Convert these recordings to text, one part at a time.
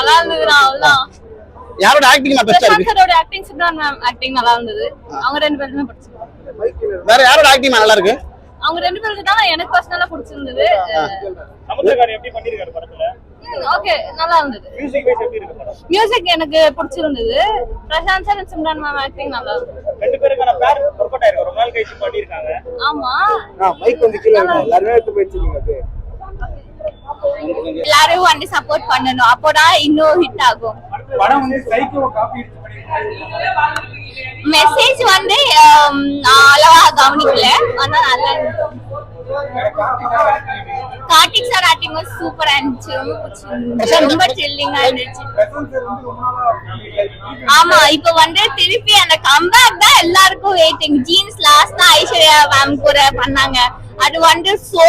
நல்லா இருந்தது அவ்வளவுதான். யாரோட ஆக்டிங் பெஸ்டா இருக்கு? சாரோட ஆக்டிங் சித்தார்த் மேம் ஆக்டிங் நல்லா இருந்தது. அவங்க ரெண்டு பேருமே பிடிச்சிருந்தது வேற யாரோட ஆக்டிங் நல்லா இருக்கு? அவங்க ரெண்டு பேருக்கு தான் எனக்கு பர்சனலா பிடிச்சிருந்தது. சமுத்திரக்காரன் எப்படி பண்ணிருக்காரு படத்துல? ஓகே நல்லா இருந்தது. மியூசிக் வைஸ் எப்படி இருக்கு படம்? மியூசிக் எனக்கு பிடிச்சிருந்தது. Prashanth sir Simran ma'am acting நல்லா இருந்தது. ரெண்டு பேருக்கான பேர் ஒர்க் அவுட் ஆயிருக்கு. ரொம்ப நாள் கழிச்சு பண்ணிருக்காங்க. ஆமா. மைக் வந்து கீழே. எல்லாருமே எடுத்து அது எல்லாரும் வந்து சப்போர்ட் பண்ணணும். அப்போதான் இன்னும் ஹிட் ஆகும். மெசேஜ் வந்து நான் அவ்வளவா கவனிக்கல. ஆனா நல்லா இருந்துச்சு. கார்த்திக் சார் ஆக்டிங் சூப்பரா இருந்துச்சு. ரொம்ப த்ரில்லிங்கா இருந்துச்சு. ஆமா இப்ப வந்து திருப்பி அந்த கம்பேக் தான் எல்லாருக்கும் waiting Jeans last Aishwarya ma'am கூட பண்ணாங்க. அது வந்து சோ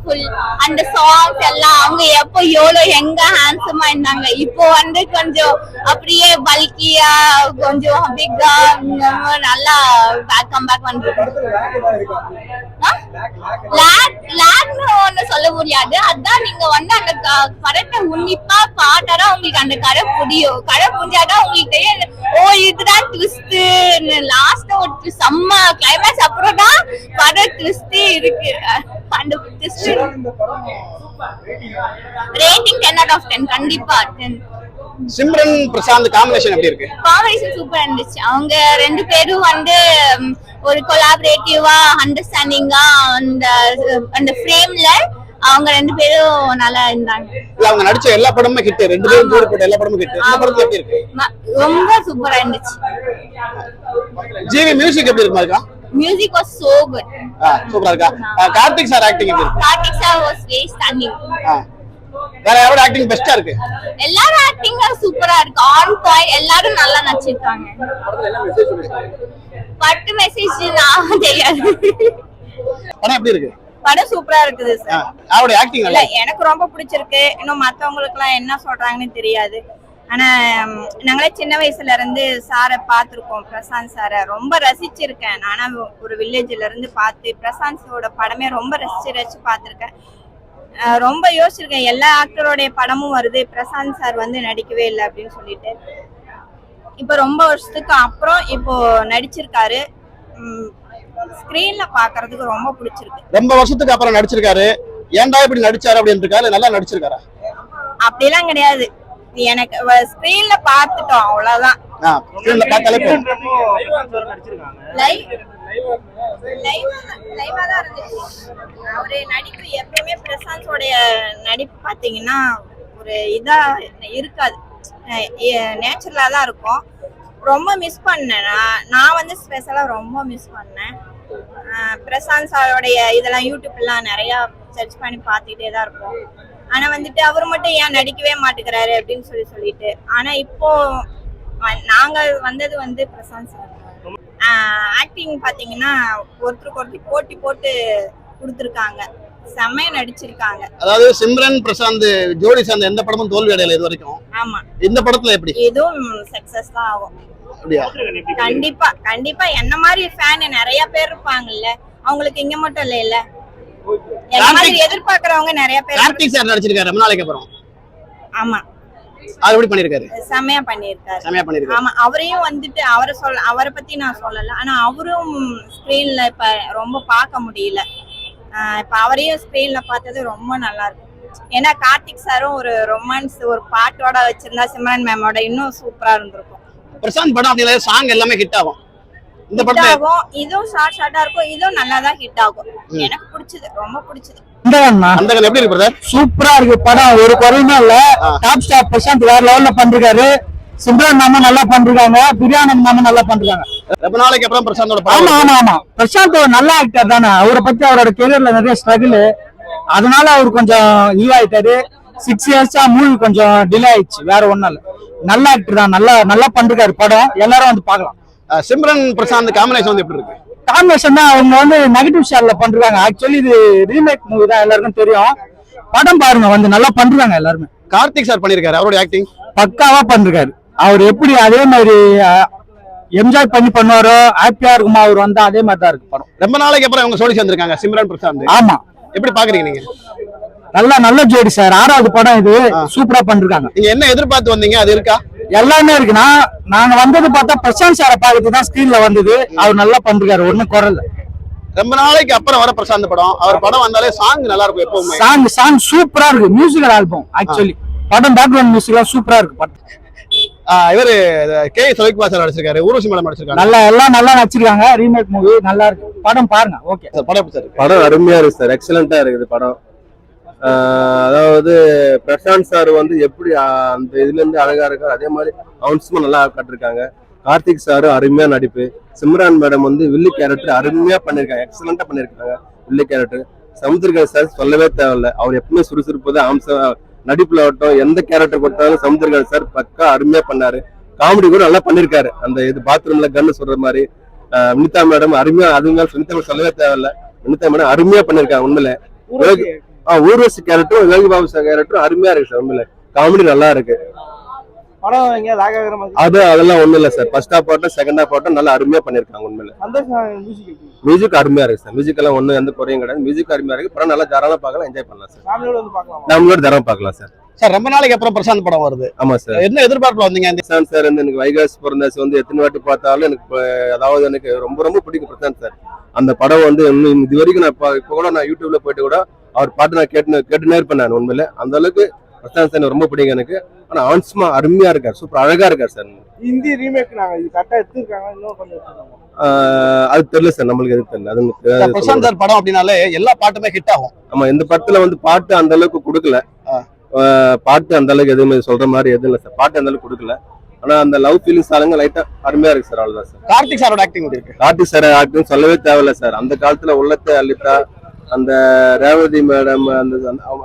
பியூட்டிஃபுல் அந்த சாங்ஸ் எல்லாம் அவங்க எப்போ எவ்வளவு எங்க ஹேண்ட்ஸமா இருந்தாங்க இப்போ வந்து கொஞ்சம் அப்படியே பல்கியா கொஞ்சம் பிக்கா நல்லா பேக் கம் பேக் வந்துருக்கு லேக்னு ஒண்ணு சொல்ல முடியாது. அதான் நீங்க வந்து அந்த க- உன்னிப்பா பாட்டாதான் உங்களுக்கு அந்த கரை புரியும் கரை புரிஞ்சாதான் உங்களுக்கு தெரியும் ஓ இதுதான் ட்விஸ்ட் லாஸ்ட் ஒரு செம்ம கிளைமேக்ஸ் அப்புறம் தான் படம் ட்விஸ்டே இருக்கு அந்த twist rating ten out of ten கண்டிப்பா டென் சிம்ரன் பிரசாந்த் காம்பினேஷன் எப்படி இருக்கு? காம்பினேஷன் சூப்பரா இருந்துச்சு. அவங்க ரெண்டு பேரும் வந்து ஒரு கொலாபரேட்டிவா அண்டர்ஸ்டாண்டிங்கா அந்த அந்த ஃப்ரேம்ல அவங்க ரெண்டு பேரும் நல்லா இருந்தாங்க. இல்ல அவங்க நடிச்ச எல்லா படமுமே ஹிட் ரெண்டு பேரும் ஜோடி போட்ட எல்லா படமும் ஹிட் இந்த படத்துல எப்படி இருக்கு? ரொம்ப சூப்பரா இருந்துச்சு. ஜிவி மியூசிக் எப்படி இருக்கு இருக்கா மியூசிக் வாஸ் சோ குட் சூப்பரா இருக்கா? கார்த்திக் சார் ஆக்டிங் எப்படி இருக்கு? Karthik sir was very stunning. வேற யாரோட ஆக்டிங் பெஸ்டா இருக்கு? எல்லாரும் ஆக்டிங் சூப்பரா இருக்கு. ஆன் பாயிண்ட் எல்லாரும் நல்லா நடிச்சிருக்காங்க. பட்டு மெசேஜ் நான் தெரியாது. படம் எப்படி இருக்கு? படம் சூப்பரா இருக்குது சார் யாரோட ஆக்டிங் இல்ல? எனக்கு ரொம்ப பிடிச்சிருக்கு. இன்னும் மத்தவங்களுக்கு எல்லாம் என்ன சொல்றாங்கன்னு தெரியாது. ஆனா நாங்களே சின்ன வயசுல இருந்து சாரை பார்த்திருக்கோம். பிரசாந்த் சாரை. ரொம்ப ரசிச்சிருக்கேன். நானா ஒரு வில்லேஜ்ல இருந்து பார்த்து பிரசாந்த் படமே ரொம்ப ரசிச்சு ரசிச்சு பார்த்திருக்கேன். ரொம்ப யோசிச்சிருக்கேன். எல்லா ஆக்டரோடைய படமும் வருது. பிரசாந்த் சார் வந்து நடிக்கவே இல்லை அப்படின்னு சொல்லிட்டு. இப்போ ரொம்ப வருஷத்துக்கு அப்புறம் இப்போ நடிச்சிருக்காரு. ஸ்க்ரீன்ல பார்க்கிறதுக்கு ரொம்ப பிடிச்சிருக்கு. ரொம்ப வருஷத்துக்கு அப்புறம் நடிச்சிருக்காரு. ஏன்டா இப்படி நடிச்சாரு அப்படின்னு இருக்காரு. நல்லா நடிச்சிருக்காரா? அப்படிலாம் கிடையாது. எனக்கு ஸ்கிரீன்ல பார்த்துட்டோம் அவ்வளவுதான். ஆ, screen ல பார்த்தாலே போதும். நடிச்சிருக்காங்க. லைவ் லைவா தான் இருந்துச்சு. அவரு நடிப்பு எப்பயுமே பிரசாந்தோடைய நடிப்பு பாத்தீங்கன்னா ஒரு இதா இருக்காது. நேச்சுரலா தான் இருக்கும். ரொம்ப மிஸ் பண்ணேன். நான் நான் வந்து ஸ்பெஷலா ரொம்ப மிஸ் பண்ணேன். பிரசாந்த் சாரோடைய இதெல்லாம் யூடியூப்லாம் நிறைய சர்ச் பண்ணி பார்த்துக்கிட்டே தான் இருப்போம். ஆனா வந்துட்டு அவர் மட்டும் ஏன் நடிக்கவே மாட்டேங்கிறாரு அப்படின்னு சொல்லி சொல்லிட்டு. ஆனா இப்போ நாங்க வந்தது வந்து பிரசாந்த் சார் ஆக்டிங் பாத்தீங்கன்னா ஒருத்தருக்கு ஒருத்தர் போட்டி போட்டு கொடுத்துருக்காங்க. செம்மையா நடிச்சிருக்காங்க. அதாவது சிம்ரன் பிரசாந்த் ஜோடி சேர்ந்த எந்த படமும் தோல்வி அடையல இது வரைக்கும். ஆமா. இந்த படத்துல எப்படி? இதுவும் சக்சஸ் தான் ஆகும். கண்டிப்பா கண்டிப்பா. என்ன மாதிரி ஃபேன் நிறைய பேர் இருப்பாங்கல்ல. அவங்களுக்கு இங்க மட்டும் இல்ல இல்ல. எதிர்பார்க்கறவங்க நிறைய பேர் கார்த்திக் சார் நடிச்சிருக்காரு ரொம்ப நாளைக்கு அப்புறம். ஆமா. அது எப்படி பண்ணிருக்காரு? செம்மையா பண்ணியிருக்காரு. செமையா பண்ணிருக்காரு. ஆமா அவரையும் வந்துட்டு அவரை சொல்ல அவரை பத்தி நான் சொல்லல. ஆனா அவரும் ஸ்கிரீன்ல இப்ப ரொம்ப பார்க்க முடியல. இப்ப அவரையும் ஸ்கிரீன்ல பார்த்தது ரொம்ப நல்லா இருக்கு ஏன்னா கார்த்திக் சாரும் ஒரு ரொமான்ஸ் ஒரு பாட்டோட வச்சிருந்தா சிம்ரன் மேமோட இன்னும் சூப்பரா இருந்திருக்கும். பிரசாந்த் படம் அப்படிங்கிற சாங் எல்லாமே ஹிட் ஆகும். இந்த படத்துல ஆகும் இதுவும் ஷார்ட் ஷார்ட்டா இருக்கும். இதுவும் நல்லா தான் ஹிட் ஆகும் எனக்கு பிடிச்சது. ரொம்ப பிடிச்சது. அந்த கதை எப்படி இருக்கு பிரதர் சூப்பரா இருக்கு படம். ஒரு குறையுமே இல்ல. டாப் ஸ்டார் பிரசாந்த் வேற லெவல்ல பண்றாரு. சிம்ரன் மாமா நல்லா பண்றாங்க. பிரியானந்த் மாமா நல்லா பண்றாங்க. ரொம்ப நாளைக்கு அப்புறம் பிரசாந்தோட ஆமா படம் ஆமா ஆமா. பிரசாந்த் ஒரு நல்ல ஆக்டர் தானே. அவரை பத்தி அவரோட கெரியர்ல நிறைய ஸ்ட்ரகிள் அதனால அவர் கொஞ்சம் இதுவாயிட்டாரு சிக்ஸ் இயர்ஸா மூவி கொஞ்சம் டிலே ஆயிடுச்சு. வேற ஒண்ணும் இல்ல. நல்ல ஆக்டர் தான். நல்லா நல்லா பண்றாரு படம். எல்லாரும் வந்து பார்க்கலாம். அஹ் சிம்ரன் பிரசாந்த் காம்பினேஷன் வந்து எப்படி இருக்கு? காம்பினேஷன் தான் அவங்க வந்து நெகட்டிவ் ஷேர்ல பண்றாங்க. ஆக்சுவலி இது ரீமேக் மூவி தான் எல்லாருக்கும் தெரியும். படம் பாருங்க வந்து நல்லா பண்றாங்க எல்லாருமே. கார்த்திக் சார் பண்ணிருக்காரு அவருடைய ஆக்டிங் பக்காவா பண்றாரு. அவர் எப்படி அதே மாதிரி என்ஜாய் பண்ணி பண்ணுவாரோ ஹாப்பியா இருக்குமா அவர் வந்தா அதே மாதிரி தான் இருக்கு படம். ரொம்ப நாளைக்கு அப்புறம் இவங்க சோடி சேர்ந்திருக்காங்க சிம்ரன் பிரசாந்த். ஆமா. எப்படி பாக்குறீங்க நீங்க? நல்ல நல்ல ஜோடி சார். ஆறாவது படம் இது. சூப்பரா பண்ணிருக்காங்க நீங்க என்ன எதிர்பார்த்து வந்தீங்க? அது இருக்கா? எல்லாமே இருக்குன்னா நாங்க வந்தது பார்த்தா பிரசாந்த் சாரை பார்க்கறது தான் ஸ்கிரீன்ல வந்தது. அவர் நல்லா பண்றாரு ஒண்ணும் குரல் ரொம்ப நாளைக்கு அப்புறம் வர பிரசாந்த் படம். அவர் படம் வந்தாலே சாங் நல்லா இருக்கும் எப்பவுமே. சாங் சாங் சூப்பரா இருக்கு. மியூசிக்கல் ஆல்பம் ஆக்சுவலி படம் பேக்ரவுண்ட் மியூசிக் எல்லாம் சூப்பரா இருக்கு படம். ஆஹ் இவரு கே சிவகுமார் சார் நடிச்சிருக்காரு. ஊர்வசி மேடம் நடிச்சிருக்காங்க. நல்லா எல்லாம் நல்லா நடிச்சிருக்காங்க. ரீமேக் மூவி நல்லா இருக்கு. படம் பாருங்க ஓகே சார் படம் எப்படி சார்? படம் அருமையா இருக்கு சார். எக்ஸலண்டா இருக்குது படம். அதாவது பிரசாந்த் சார் வந்து எப்படி அந்த இதுல இருந்து அழகா இருக்காரு அதே மாதிரி அவுன்ஸ்மா நல்லா காட்டிருக்காங்க. கார்த்திக் சார் அருமையா நடிப்பு. சிம்ரான் மேடம் வந்து வில்லி கேரக்டர் அருமையா பண்ணிருக்காங்க. எக்ஸலண்டா பண்ணிருக்காங்க வில்லி கேரக்டர். சமுத்திரகன் சார் சொல்லவே தேவையில்ல. அவர் எப்பவுமே சுறுசுறுப்பு தான் அம்சம் நடிப்புல ஆகட்டும் எந்த கேரக்டர் கொடுத்தாலும் சமுத்திரகன் சார் பக்கா அருமையா பண்ணாரு. காமெடி கூட நல்லா பண்ணிருக்காரு. அந்த இது பாத்ரூம்ல கன்னு சொல்ற மாதிரி. வினிதா மேடம் அருமையா அதுங்க சுனிதா மேடம் சொல்லவே தேவையில்ல. வினிதா மேடம் அருமையா பண்ணிருக்காங்க உண்மையில. ஆ ஊர்வசி கேரக்டரும் யோகி பாபு சார் கேரக்டரும் அருமையா இருக்கு சார் உண்மையில. காமெடி நல்லா இருக்கு. படம் எங்க லாக் ஆகுற மாதிரி அது அதெல்லாம் ஒண்ணும் இல்ல சார். ஃபர்ஸ்ட் ஆட்டம் செகண்ட் ஆட்டம் நல்லா அருமையா பண்ணிருக்காங்க உண்மையில. மியூசிக் அருமையா இருக்கு சார். மியூசிக் எல்லாம் ஒண்ணும் எந்த குறையும் கிடையாது. மியூசிக் அருமையா இருக்கு. படம் நல்லா தாராளமா பார்க்கலாம் என்ஜாய் பண்ணலாம் சார். ஃபேமிலியோட வந்து பார்க்கலாமா? நம்மளோட தரம் பார்க்கலாம் சார். சார் ரொம்ப நாளைக்கு அப்புறம் பிரசாந்த் படம் வருது. ஆமா சார். என்ன எதிர்பார்ப்புல வந்தீங்க பிரசாந்த் சார் வந்து எனக்கு வைகாசி பிறந்தாச்சு வந்து எத்தனை வாட்டி பார்த்தாலும் எனக்கு அதாவது எனக்கு ரொம்ப ரொம்ப பிடிக்கும் பிரசாந்த் சார். அந்த படம் வந்து இன்னும் இது வரைக்கும் நான் இப்ப இப்ப கூட நான் யூடியூப்ல போயிட்டு கூட அவர் பாட்டு நான் கேட்டு கேட்டுனே இருப்பேன் நான் உண்மையில. அந்த அளவுக்கு பிரசாந்த் சார் ரொம்ப பிடிக்கும் எனக்கு. ஆனா ஆன்ஸ்மா அருமையா இருக்கார். சூப்பர். அழகா இருக்கார் சார். ஹிந்தி ரீமேக் நாங்க இது கரெக்டா எடுத்துருக்காங்க. இன்னும் கொஞ்சம் எடுத்துருக்காங்க. ஆஹ் அது தெரியல சார். நம்மளுக்கு எது தெரியல. அது பிரசாந்த் சார் படம் அப்படின்னாலே எல்லா பாட்டுமே ஹிட் ஆகும். ஆமா இந்த படத்துல வந்து பாட்டு அந்த அளவுக்கு கொடுக்கல. பாட்டு அந்த அளவுக்கு எதுவுமே சொல்ற மாதிரி எதுவும் இல்லை சார். பாட்டு அந்த அளவுக்கு கொடுக்கல. ஆனா அந்த லவ் ஃபீலிங்ஸ் ஆளுங்க லைட்டா அருமையா இருக்கு சார் அவ்வளவுதான் சார். கார்த்திக் சாரோட ஆக்டிங் இருக்கு? கார்த்திக் சார் ஆக்டிங் சொல்லவே தேவையில்ல சார். அந்த காலத்துல உள்ளத்தை அள்ளித்தா அந்த ரேவதி மேடம் அந்த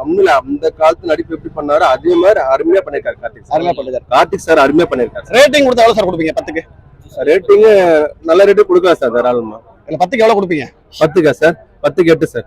உண்மையில அந்த காலத்து நடிப்பு எப்படி பண்ணாரோ அதே மாதிரி அருமையா பண்ணிருக்காரு கார்த்திக் சார். அருமையா பண்ணிருக்காரு. கார்த்திக் சார் அருமையா பண்ணிருக்காரு ரேட்டிங் கொடுத்தா எவ்வளவு சார் கொடுப்பீங்க பத்துக்கு? ரேட்டிங் நல்ல ரேட்டு கொடுக்கலாம் சார் தாராளமா. இல்ல பத்துக்கு எவ்வளவு கொடுப்பீங்க? பத்துக்கா சார்? பத்துக்கு எட்டு சார்.